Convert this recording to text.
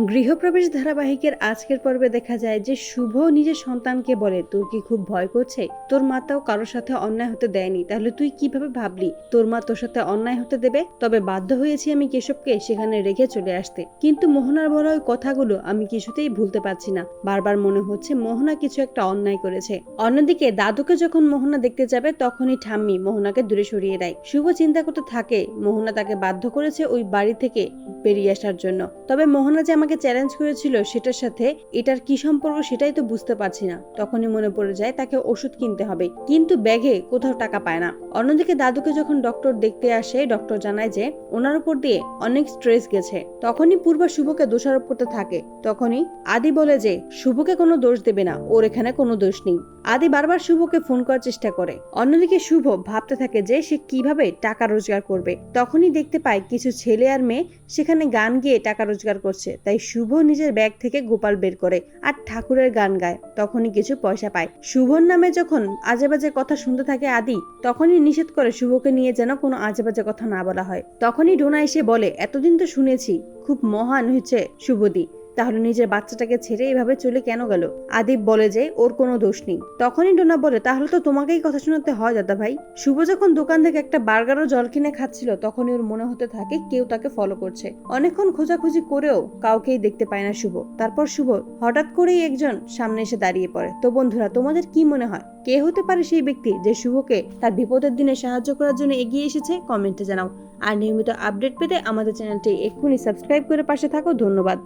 গৃহপ্রবেশ ধারাবাহিকের আজকের পর্বে দেখা যায় যে শুভ নিজের সন্তানকে বলে, তোর কি খুব ভয় করছে? তোর মা তাও কারোর সাথে অন্যায় হতে দেয়নি। তাহলে তুই কীভাবে ভাবলি? তোর মা তোর সাথে অন্যায় হতে দেবে? তবে বাধ্য হয়েছি আমি কেশবকে সেখানে রেখে চলে আসতে। কিন্তু মোহনার বলা ওই কথাগুলো আমি কিছুতেই ভুলতে পারছি না। বারবার মনে হচ্ছে মোহনা কিছু একটা অন্যায় করেছে। অন্যদিকে দাদুকে যখন মোহনা দেখতে যাবে, তখনই ঠাম্মি মোহনাকে দূরে সরিয়ে দেয়। শুভ চিন্তা করতে থাকে, মোহনা তাকে বাধ্য করেছে ওই বাড়ি থেকে বেরিয়ে আসার জন্য। তবে মোহনা যে আমাকে চ্যালেঞ্জ করেছিল সেটার সাথে এটার কি সম্পর্ক সেটাই তো বুঝতে পারছি না। তখনই মনে পড়ে যায় তাকে ওষুধ কিনতে হবে। কিন্তু ব্যাগে কোথাও টাকা পায় না। অন্যদিকে দাদুকে যখন ডক্টর দেখতে আসে ডক্টর জানায় যে ওনার উপর দিয়ে অনেক স্ট্রেস গেছে। তখনই পূর্ব শুভকে দোষারোপ করতে থাকে। তখনই আদি বলে যে, শুভকে কোনো দোষ দেবে না। ওর এখানে কোনো দোষ নেই। আদি বারবার শুভকে ফোন করার চেষ্টা করে। অন্যদিকে শুভ ভাবতে থাকে যে, সে কীভাবে টাকা রোজগার করবে। তখনই দেখতে পায় কিছু ছেলে আর মেয়ে সেখানে গান গিয়ে টাকা রোজগার করছে, তাই শুভ নিজের ব্যাগ থেকে গোপাল বের করে আর ঠাকুরের গান গায়। তখনই কিছু পয়সা পায়। শুভর নামে যখন আজেবাজে কথা শুনতে থাকে আদি, তখনই নিষেধ করে শুভকে নিয়ে যেন কোনো আজেবাজে কথা না বলা হয়। তখনই ডোনা এসে বলে, এতদিন তো শুনেছি, খুব মহান হয়েছে শুভদি। তাহলে নিজের বাচ্চাটাকে ছেড়ে এভাবে চলে কেন গেল? আদিপ বলে যে, ওর কোনো দোষ নেই। তখনই ডোনা বলে, তাহলে তো তোমাকেই কথা শোনাতে হয় দাদা ভাই শুভ যখন দোকান থেকে একটা বার্গার ও জল কিনে খাচ্ছিল, তখনই ওর মনে হতে থাকে কেউ তাকে ফলো করছে। অনেকক্ষণ খোঁজাখুঁজি করেও কাউকেই দেখতে পায় না শুভ। তারপর শুভ হঠাৎ করেই একজন সামনে এসে দাঁড়িয়ে পড়ে। তো বন্ধুরা, তোমাদের কি মনে হয়? কে হতে পারে সেই ব্যক্তি যে শুভকে তার বিপদের দিনে সাহায্য করার জন্য এগিয়ে এসেছে? কমেন্টে জানাও। আর নিয়মিত আপডেট পেতে আমাদের চ্যানেলটি এক্ষুনি সাবস্ক্রাইব করে পাশে থাকো। ধন্যবাদ।